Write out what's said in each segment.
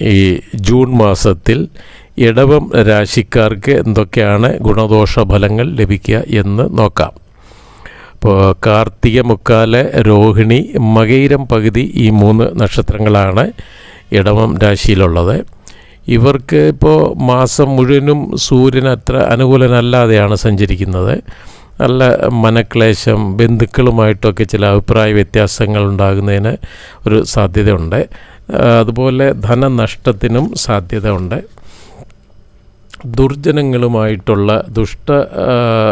ഈ ജൂൺ മാസത്തിൽ ഇടവം രാശിക്കാർക്ക് എന്തൊക്കെയാണ് ഗുണദോഷ ഫലങ്ങൾ ലഭിക്കുക എന്ന് നോക്കാം. ഇപ്പോൾ കാർത്തിക മുക്കാൽ രോഹിണി മകയിരം പകുതി ഈ മൂന്ന് നക്ഷത്രങ്ങളാണ് ഇടവം രാശിയിലുള്ളത്. ഇവർക്ക് ഇപ്പോൾ മാസം മുഴുവനും സൂര്യൻ അത്ര അനുകൂലനല്ലാതെയാണ് സഞ്ചരിക്കുന്നത്. നല്ല മനക്ലേശം ബന്ധുക്കളുമായിട്ടൊക്കെ ചില അഭിപ്രായ വ്യത്യാസങ്ങൾ ഉണ്ടാകുന്നതിന് ഒരു സാധ്യതയുണ്ട്. അതുപോലെ ധനനഷ്ടത്തിനും സാധ്യത ഉണ്ട് ദുർജനങ്ങളുമായിട്ടുള്ള ദുഷ്ട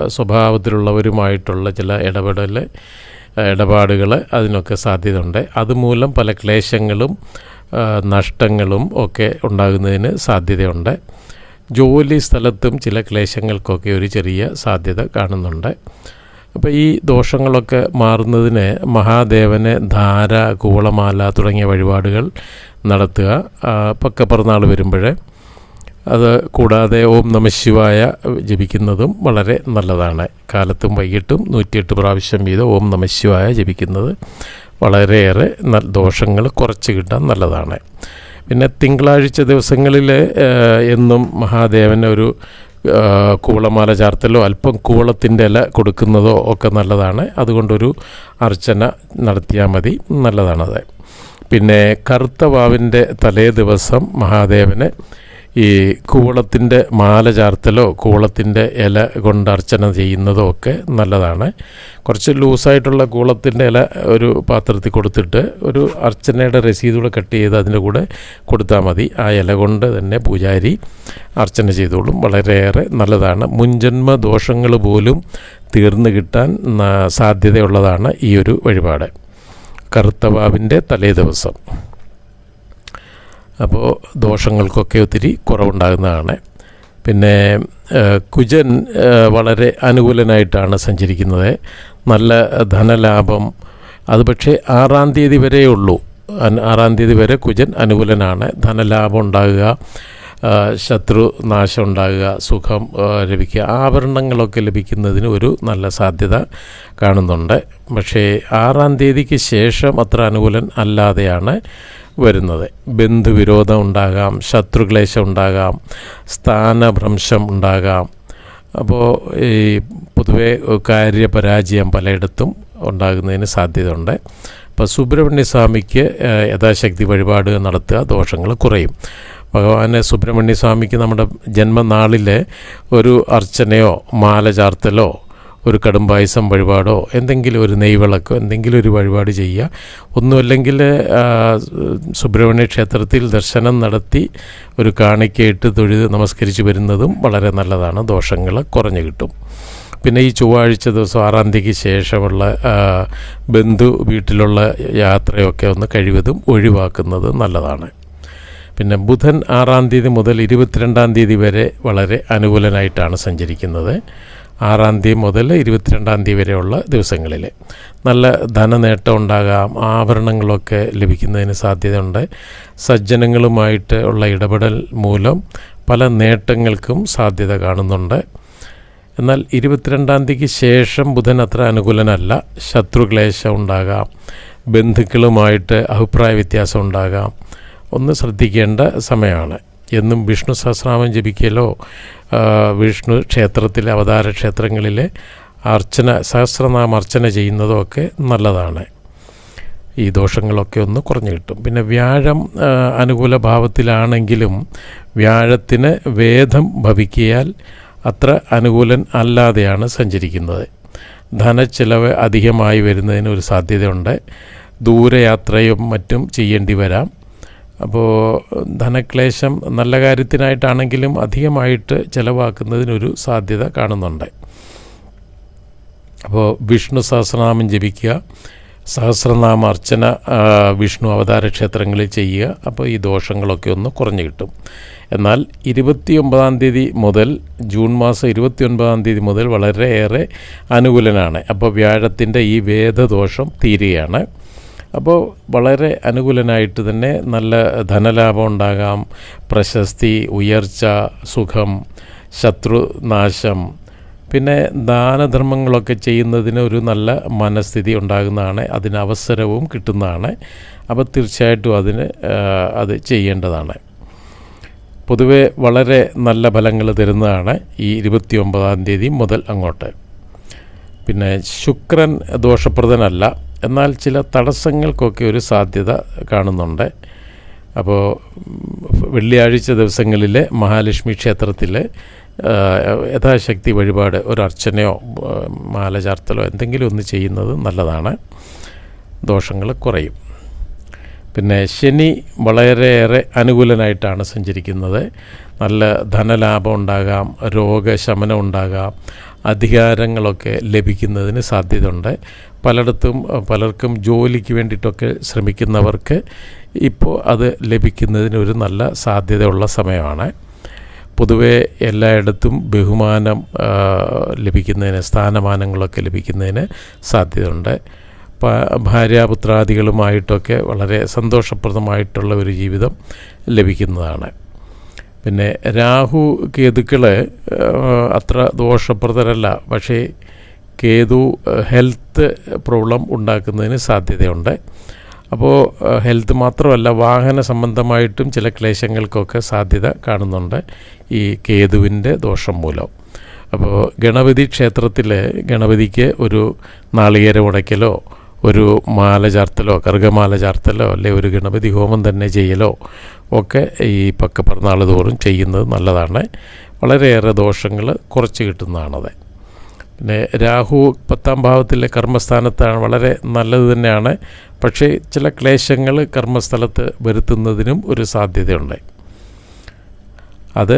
സ്വഭാവത്തിലുള്ളവരുമായിട്ടുള്ള ചില ഇടപെടൽ ഇടപാടുകൾ അതിനൊക്കെ സാധ്യത ഉണ്ട് അതുമൂലം പല ക്ലേശങ്ങളും നഷ്ടങ്ങളും ഒക്കെ ഉണ്ടാകുന്നതിന് സാധ്യതയുണ്ട്. ജോലി സ്ഥലത്തും ചില ക്ലേശങ്ങൾക്കൊക്കെ ഒരു ചെറിയ സാധ്യത കാണുന്നുണ്ട്. അപ്പോൾ ഈ ദോഷങ്ങളൊക്കെ മാറുന്നതിന് മഹാദേവനെ ധാര കൂളമാല തുടങ്ങിയ വഴിപാടുകൾ നടത്തുക. പക്കെ പക്കപ്പിറന്നാൾ വരുമ്പോൾ അത് കൂടാതെ ഓം നമ ശിവായ ജപിക്കുന്നതും വളരെ നല്ലതാണ്. കാലത്തും വൈകിട്ടും നൂറ്റിയെട്ട് പ്രാവശ്യം വീതം ഓം നമ ശിവായ ജപിക്കുന്നത് വളരെയേറെ ദോഷങ്ങൾ കുറച്ച് കിട്ടാൻ നല്ലതാണ്. പിന്നെ തിങ്കളാഴ്ച ദിവസങ്ങളിൽ എന്നും മഹാദേവന് ഒരു കൂളമാല ചാർത്തലോ അല്പം കൂളത്തിന്റെ ഇല കൊടുക്കുന്നതോ ഒക്കെ നല്ലതാണ്. അതുകൊണ്ടൊരു അർച്ചന നടത്തിയാൽ മതി. നല്ലതാണത് പിന്നെ കറുത്ത വാവിന്റെ തലേ ദിവസം മഹാദേവന് ഈ കൂളത്തിന്റെ മാല ചാർത്തലോ കൂളത്തിന്റെ ഇല കൊണ്ട് അർച്ചന ചെയ്യുന്നതോ ഒക്കെ നല്ലതാണ്. കുറച്ച് ലൂസായിട്ടുള്ള കൂളത്തിന്റെ ഇല ഒരു പാത്രത്തിൽ കൊടുത്തിട്ട് ഒരു അർച്ചനയുടെ രസീതൂടെ കട്ട് ചെയ്ത് അതിന്റെ കൂടെ കൊടുത്താൽ മതി. ആ ഇല കൊണ്ട് തന്നെ പൂജാരി അർച്ചന ചെയ്തോളും. വളരെയേറെ നല്ലതാണ്. മുൻജന്മ ദോഷങ്ങൾ പോലും തീർന്നു കിട്ടാൻ സാധ്യതയുള്ളതാണ് ഈ ഒരു വഴിപാട്. കറുത്തവാവിന്റെ തലേ ദിവസം. അപ്പോൾ ദോഷങ്ങൾക്കൊക്കെ ഒത്തിരി കുറവുണ്ടാകുന്നതാണ്. പിന്നെ കുജൻ വളരെ അനുകൂലനായിട്ടാണ് സഞ്ചരിക്കുന്നത്. നല്ല ധനലാഭം. അത് പക്ഷേ ആറാം തീയതി വരെയുള്ളൂ. ആറാം തീയതി വരെ കുജൻ അനുകൂലനാണ്. ധനലാഭം ഉണ്ടാകുക. ശത്രു നാശം ഉണ്ടാകുക സുഖം ലഭിക്കുക ആഭരണങ്ങളൊക്കെ ലഭിക്കുന്നതിന് ഒരു നല്ല സാധ്യത കാണുന്നുണ്ട്. പക്ഷേ ആറാം തീയതിക്ക് ശേഷം അത്ര അനുകൂലൻ അല്ലാതെയാണ് വരുന്നത്. ബന്ധുവിരോധം ഉണ്ടാകാം ശത്രുക്ലേശം ഉണ്ടാകാം സ്ഥാനഭ്രംശം ഉണ്ടാകാം. അപ്പോൾ ഈ പൊതുവെ കാര്യപരാജയം പലയിടത്തും ഉണ്ടാകുന്നതിന് സാധ്യതയുണ്ട്. അപ്പോൾ സുബ്രഹ്മണ്യ സ്വാമിക്ക് ഏഹ്, യഥാശക്തി വഴിപാട് നടത്തുക ദോഷങ്ങൾ കുറയും. ഭഗവാനെ സുബ്രഹ്മണ്യ സ്വാമിക്ക് നമ്മുടെ ജന്മനാളിലെ ഒരു അർച്ചനയോ മാല ചാർത്തലോ ഒരു കടുംപായസം വഴിപാടോ എന്തെങ്കിലും ഒരു നെയ്വിളക്കോ എന്തെങ്കിലും ഒരു വഴിപാട് ചെയ്യുക. ഒന്നുമല്ലെങ്കിൽ സുബ്രഹ്മണ്യ ക്ഷേത്രത്തിൽ ദർശനം നടത്തി ഒരു കാണിക്കയിട്ട് തൊഴുത് നമസ്കരിച്ച് വരുന്നതും വളരെ നല്ലതാണ്. ദോഷങ്ങൾ കുറഞ്ഞു കിട്ടും. പിന്നെ ഈ ചൊവ്വാഴ്ച ദിവസം ആറാം തീയതിക്ക് ശേഷമുള്ള ബന്ധു വീട്ടിലുള്ള യാത്രയൊക്കെ ഒന്ന് കഴിവതും ഒഴിവാക്കുന്നത് നല്ലതാണ്. പിന്നെ ബുധൻ ആറാം തീയതി മുതൽ ഇരുപത്തിരണ്ടാം തീയതി വരെ വളരെ അനുകൂലനായിട്ടാണ് സഞ്ചരിക്കുന്നത്. ആറാം തീയതി മുതൽ ഇരുപത്തിരണ്ടാം തീയതി വരെയുള്ള ദിവസങ്ങളിൽ നല്ല ധനനേട്ടം ഉണ്ടാകാം ആഭരണങ്ങളൊക്കെ ലഭിക്കുന്നതിന് സാധ്യതയുണ്ട്. സജ്ജനങ്ങളുമായിട്ട് ഉള്ള ഇടപെടൽ മൂലം പല നേട്ടങ്ങൾക്കും സാധ്യത കാണുന്നുണ്ട്. എന്നാൽ ഇരുപത്തിരണ്ടാം തീയതിക്ക് ശേഷം ബുധൻ അത്ര അനുകൂലനല്ല. ശത്രുക്ലേശം ഉണ്ടാകാം ബന്ധുക്കളുമായിട്ട് അഭിപ്രായ വ്യത്യാസം ഉണ്ടാകാം. ഒന്ന് ശ്രദ്ധിക്കേണ്ട സമയമാണ്. എന്നും വിഷ്ണു സഹസ്രനാമം ജപിക്കലോ വിഷ്ണു ക്ഷേത്രത്തിലെ അവതാര ക്ഷേത്രങ്ങളിൽ അർച്ചന സഹസ്രനാമ അർച്ചന ചെയ്യുന്നതോ ഒക്കെ നല്ലതാണ്. ഈ ദോഷങ്ങളൊക്കെ ഒന്ന് കുറഞ്ഞു കിട്ടും. പിന്നെ വ്യാഴം അനുകൂല ഭാവത്തിലാണെങ്കിലും വ്യാഴത്തിന് വേദം ഭവിക്കിയാൽ അത്ര അനുകൂലൻ അല്ലാതെയാണ് സഞ്ചരിക്കുന്നത്. ധനച്ചിലവ് അധികമായി വരുന്നതിന് ഒരു സാധ്യതയുണ്ട്. ദൂരയാത്രയും മറ്റും ചെയ്യേണ്ടി വരാം. അപ്പോൾ ധനക്ലേശം നല്ല കാര്യത്തിനായിട്ടാണെങ്കിലും അധികമായിട്ട് ചിലവാക്കുന്നതിനൊരു സാധ്യത കാണുന്നുണ്ട്. അപ്പോൾ വിഷ്ണു സഹസ്രനാമം ജപിക്കുക സഹസ്രനാമ അർച്ചന വിഷ്ണു അവതാര ക്ഷേത്രങ്ങളിൽ ചെയ്യുക അപ്പോൾ ഈ ദോഷങ്ങളൊക്കെ ഒന്ന് കുറഞ്ഞു കിട്ടും. എന്നാൽ ഇരുപത്തിയൊമ്പതാം തീയതി മുതൽ ജൂൺ മാസം ഇരുപത്തിയൊൻപതാം തീയതി മുതൽ വളരെയേറെ അനുകൂലനാണ്. അപ്പോൾ വ്യാഴത്തിന്റെ ഈ വേദദോഷം തീരുകയാണ്. അപ്പോൾ വളരെ അനുകൂലനായിട്ട് തന്നെ നല്ല ധനലാഭം ഉണ്ടാകാം പ്രശസ്തി ഉയർച്ച സുഖം ശത്രുനാശം പിന്നെ ദാനധർമ്മങ്ങളൊക്കെ ചെയ്യുന്നതിന് ഒരു നല്ല മനസ്ഥിതി ഉണ്ടാകുന്നതാണ് അതിന് അവസരവും കിട്ടുന്നതാണ്. അപ്പോൾ തീർച്ചയായിട്ടും അതിന് അത് ചെയ്യേണ്ടതാണ്. പൊതുവെ വളരെ നല്ല ഫലങ്ങൾ തരുന്നതാണ് ഈ ഇരുപത്തി ഒമ്പതാം തീയതി മുതൽ അങ്ങോട്ട്. പിന്നെ ശുക്രൻ ദോഷപ്രദനല്ല എന്നാൽ ചില തടസ്സങ്ങൾക്കൊക്കെ ഒരു സാധ്യത കാണുന്നുണ്ട്. അപ്പോൾ വെള്ളിയാഴ്ച ദിവസങ്ങളിൽ മഹാലക്ഷ്മി ക്ഷേത്രത്തിൽ യഥാശക്തി വഴിപാട് ഒരു അർച്ചനയോ മാല ചാർത്തലോ എന്തെങ്കിലും ഒന്ന് ചെയ്യുന്നത് നല്ലതാണ്. ദോഷങ്ങൾ കുറയും. പിന്നെ ശനി വളരെയേറെ അനുകൂലനായിട്ടാണ് സഞ്ചരിക്കുന്നത്. നല്ല ധനലാഭം ഉണ്ടാകാം രോഗശമനം ഉണ്ടാകാം അധികാരങ്ങളൊക്കെ ലഭിക്കുന്നതിന് സാധ്യതയുണ്ട്. പലയിടത്തും പലർക്കും ജോലിക്ക് വേണ്ടിയിട്ടൊക്കെ ശ്രമിക്കുന്നവർക്ക് ഇപ്പോൾ അത് ലഭിക്കുന്നതിന് ഒരു നല്ല സാധ്യതയുള്ള സമയമാണ്. പൊതുവെ എല്ലായിടത്തും ബഹുമാനം ലഭിക്കുന്നതിന് സ്ഥാനമാനങ്ങളൊക്കെ ലഭിക്കുന്നതിന് സാധ്യതയുണ്ട്. ഭാര്യാപുത്രാദികളുമായിട്ടൊക്കെ വളരെ സന്തോഷപ്രദമായിട്ടുള്ള ഒരു ജീവിതം ലഭിക്കുന്നതാണ്. പിന്നെ രാഹു കേതുക്കൾ അത്ര ദോഷപ്രദരല്ല. പക്ഷേ കേതു ഹെൽത്ത് പ്രോബ്ലം ഉണ്ടാക്കുന്നതിന് സാധ്യതയുണ്ട്. അപ്പോൾ ഹെൽത്ത് മാത്രമല്ല വാഹന സംബന്ധമായിട്ടും ചില ക്ലേശങ്ങൾക്കൊക്കെ സാധ്യത കാണുന്നുണ്ട് ഈ കേതുവിന്റെ ദോഷം മൂലം. അപ്പോൾ ഗണപതി ക്ഷേത്രത്തിൽ ഗണപതിക്ക് ഒരു നാളികേര ഉടയ്ക്കലോ ഒരു മാല ചാർത്തലോ കറുകമാല ചാർത്തലോ അല്ലെ ഒരു ഗണപതി ഹോമം തന്നെ ചെയ്യലോ ഒക്കെ ഈ പക്കപ്പിറന്നാൾ തോറും ചെയ്യുന്നത് നല്ലതാണ്. വളരെയേറെ ദോഷങ്ങൾ കുറച്ച് കിട്ടുന്നതാണത്. പിന്നെ രാഹു പത്താം ഭാവത്തിലെ കർമ്മസ്ഥാനത്താണ് വളരെ നല്ലത് തന്നെയാണ്. പക്ഷേ ചില ക്ലേശങ്ങൾ കർമ്മസ്ഥലത്ത് വരുത്തുന്നതിനും ഒരു സാധ്യതയുണ്ട്. അത്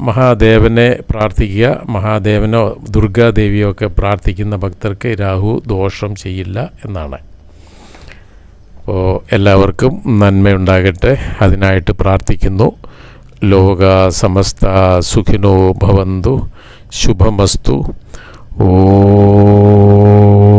മഹാദേവനെ പ്രാർത്ഥിക്കുക മഹാദേവനോ ദുർഗാദേവിയോ ഒക്കെ പ്രാർത്ഥിക്കുന്ന ഭക്തർക്ക് രാഹു ദോഷം ചെയ്യില്ല എന്നാണ്. അപ്പോൾ എല്ലാവർക്കും നന്മയുണ്ടാകട്ടെ. അതിനായിട്ട് പ്രാർത്ഥിക്കുന്നു. ലോക സമസ്ത സുഖിനോ ഭവന്തു. ശുഭമസ്തു. ഓം